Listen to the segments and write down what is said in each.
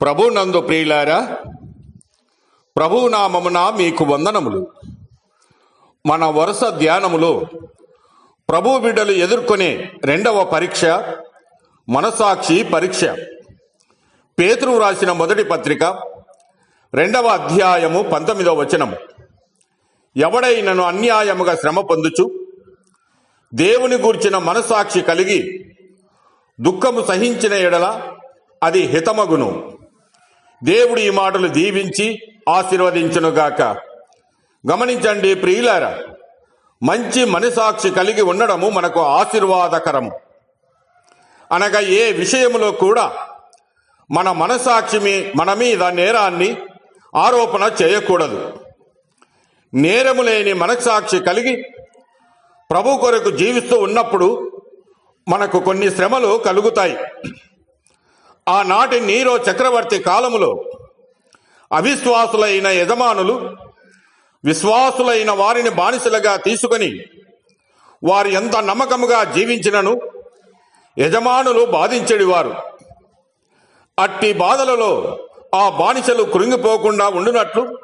ప్రభు నందు ప్రియులారా ప్రభు నామమున మీకు వందనములు. మన వరుస ధ్యానములో ప్రభు బిడ్డలు ఎదుర్కొనే రెండవ పరీక్ష మనసాక్షి పరీక్ష. పేతురు వ్రాసిన మొదటి పత్రిక రెండవ అధ్యాయము పంతొమ్మిదవ వచనము. ఎవడైనను అన్యాయముగా శ్రమ పొందుచు దేవుని గూర్చిన మనసాక్షి కలిగి దుఃఖము సహించిన ఎడల అది హితమగును. దేవుడు ఈ మాటలు దీవించి ఆశీర్వదించునుగాక. గమనించండి ప్రియులారా మంచి మనసాక్షి కలిగి ఉండడము మనకు ఆశీర్వాదకరము. అనగా ఏ విషయములో కూడా మన మనసాక్షి మన మీద నేరాన్ని ఆరోపణ చేయకూడదు. నేరము లేని మనసాక్షి కలిగి ప్రభు కొరకు జీవిస్తూ ఉన్నప్పుడు మనకు కొన్ని శ్రమలు కలుగుతాయి. ఆనాటి నీరో చక్రవర్తి కాలములో అవిశ్వాసులైన యజమానులు విశ్వాసులైన వారిని బానిసలుగా తీసుకొని వారు ఎంత నమ్మకముగా జీవించినను యజమానులు బాధించడివారు. అట్టి బాధలలో ఆ బానిసలు కృంగిపోకుండా ఉండునట్లు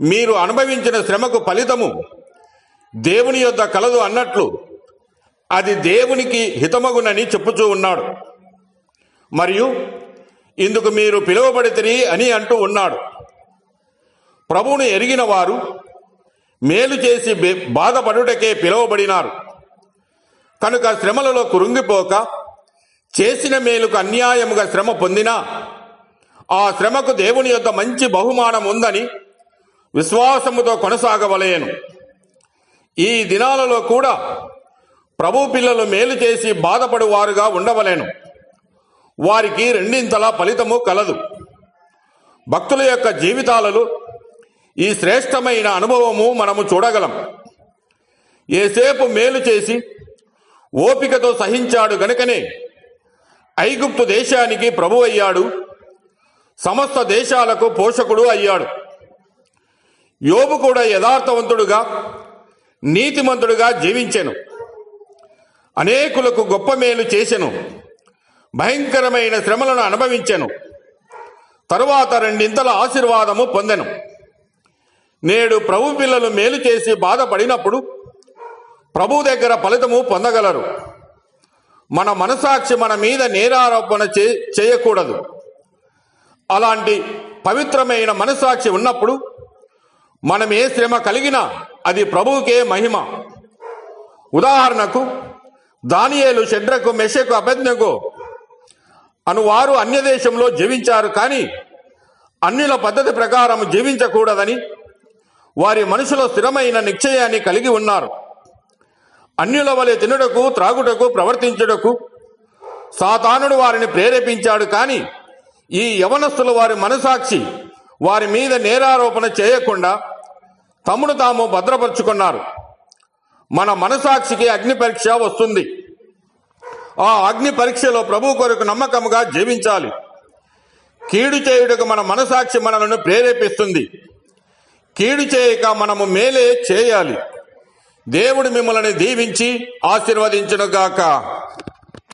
మీరు అనుభవించిన శ్రమకు ఫలితము దేవుని యొద్ద కలదు అన్నట్లు అది దేవునికి హితమగునని చెప్పుచూ ఉన్నాడు. మరియు ఇందుకు మీరు పిలువబడితిరి అని అంటూ ఉన్నాడు. ప్రభువును ఎరిగిన వారు మేలు చేసి బాధపడుటకే పిలువబడినారు. కనుక శ్రమలలో కురుంగిపోక చేసిన మేలుకు అన్యాయముగా శ్రమ పొందినా ఆ శ్రమకు దేవుని యొక్క మంచి బహుమానం ఉందని విశ్వాసముతో కొనసాగవలేను. ఈ దినాలలో కూడా ప్రభు పిల్లలు మేలు చేసి బాధపడువారుగా ఉండవలేను. వారికి రెండింతల ఫలితము కలదు. భక్తుల యొక్క జీవితాలలో ఈ శ్రేష్టమైన అనుభవము మనము చూడగలం. ఏసేపు మేలు చేసి ఓపికతో సహించాడు గనుకనే ఐగుప్తు దేశానికి ప్రభు అయ్యాడు. సమస్త దేశాలకు పోషకుడు అయ్యాడు. యోబు కూడా యథార్థవంతుడుగా నీతిమంతుడుగా జీవించెను. అనేకులకు గొప్ప మేలు చేసెను. భయంకరమైన శ్రమలను అనుభవించెను. తరువాత రెండింతల ఆశీర్వాదము పొందెను. నేడు ప్రభు పిల్లలు మేలు చేసి బాధపడినప్పుడు ప్రభు దగ్గర ఫలితము పొందగలరు. మన మనసాక్షి మన మీద నేరారోపణ చే- చేయకూడదు. అలాంటి పవిత్రమైన మనసాక్షి ఉన్నప్పుడు మనం ఏ శ్రమ కలిగినా అది ప్రభువుకే మహిమ. ఉదాహరణకు దానియేలు షడ్రకు మెషకు అభజ్ఞకు అను వారు అన్య దేశంలో జీవించారు కానీ అన్యుల పద్ధతి ప్రకారం జీవించకూడదని వారి మనసులో స్థిరమైన నిశ్చయాన్ని కలిగి ఉన్నారు. అన్యుల వలె తినుటకు త్రాగుటకు ప్రవర్తించుటకు సాతానుడు వారిని ప్రేరేపించాడు కానీ ఈ యవనస్తుల వారి మనసాక్షి వారి మీద నేరారోపణ చేయకుండా తమను తాము భద్రపరుచుకున్నారు. మన మనసాక్షికి అగ్ని పరీక్ష వస్తుంది. ఆ అగ్ని పరీక్షలో ప్రభు కొరకు నమ్మకముగా జీవించాలి. కీడు చేయుటకు మన మనసాక్షి మనలను ప్రేరేపిస్తుంది. కీడు చేయక మనము మేలే చేయాలి. దేవుడు మిమ్మల్ని దీవించి ఆశీర్వదించునుగాక.